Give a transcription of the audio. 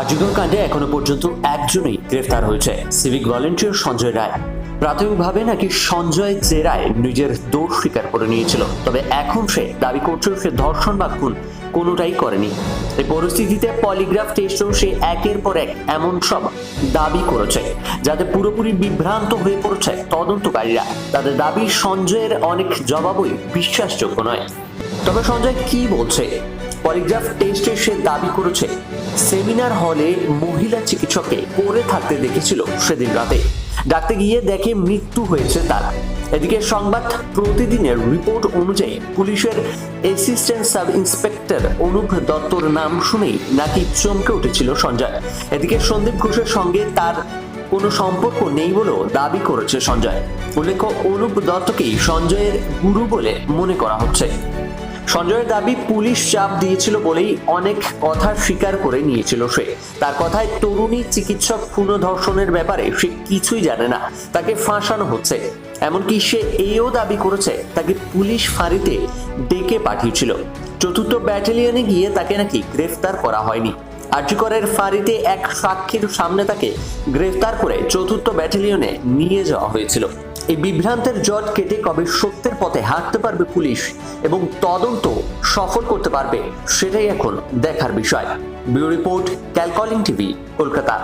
আর্যগর কাণ্ডে এখনও পর্যন্ত একজনই গ্রেফতার হয়েছে। Civic volunteer Sanjay Roy. প্রাথমিকভাবে নাকি সঞ্জয় জেরায় নিজের দোষ স্বীকার করে নিয়েছিল, তবে এখন সে দাবি করছে সে ধর্ষণ বা খুন কোনোটাই করেনি। এই পরিস্থিতিতে পলিগ্রাফ টেস্টেও সে একের পর এক এমন সব দাবি করেছে, যাতে পুরোপুরি বিভ্রান্ত হয়ে পড়েছে তদন্তকারীরা। তাদের দাবি সঞ্জয়ের অনেক জবাবই বিশ্বাসযোগ্য নয়। তবে সঞ্জয় কি বলছে? পলিগ্রাফ টেস্টে সে দাবি করেছে সেমিনার হলে মহিলা চিকিৎসককে পড়ে থাকতে দেখেছিল সেদিন রাতে। ডাকতে গিয়ে দেখে মৃত্যু হয়েছে তার। এদিকে সংবাদ প্রতিদিনের রিপোর্ট অনুযায়ী পুলিশের অ্যাসিস্ট্যান্ট সাব ইন্সপেক্টর অনুপ দত্তর নাম শুনেই নাকি চমকে উঠেছিল সঞ্জয়। এদিকে সন্দীপ ঘোষের সঙ্গে তার কোনো সম্পর্ক নেই বলেও দাবি করেছে সঞ্জয়। উল্লেখ্য, অনুপ দত্তকেই সঞ্জয়ের গুরু বলে মনে করা হচ্ছে। সঞ্জয়ের দাবি পুলিশ চাপ দিয়েছিল বলেই অনেক কথা স্বীকার করে নিয়েছিল সে। তার কথায় তরুণী চিকিৎসক খুন ও ধর্ষণের ব্যাপারে সে কিছুই জানে না, তাকে ফাঁসানো হচ্ছে। এমনকি সে এইও দাবি করেছে, তাকে পুলিশ ফাঁড়িতে ডেকে পাঠিয়েছিল। চতুর্থ ব্যাটালিয়নে গিয়ে তাকে নাকি গ্রেফতার করা হয়নি। আর্যিকরের ফাঁড়িতে এক সাক্ষীর সামনে তাকে গ্রেফতার করে চতুর্থ ব্যাটালিয়নে নিয়ে যাওয়া হয়েছিল। এই বিভ্রান্তের জট কেটে কবে সত্যের পথে হাঁটতে পারবে পুলিশ এবং তদন্ত সফল করতে পারবে, সেটাই এখন দেখার বিষয়। ব্যুরো রিপোর্ট, ক্যালকলিং টিভি, কলকাতা।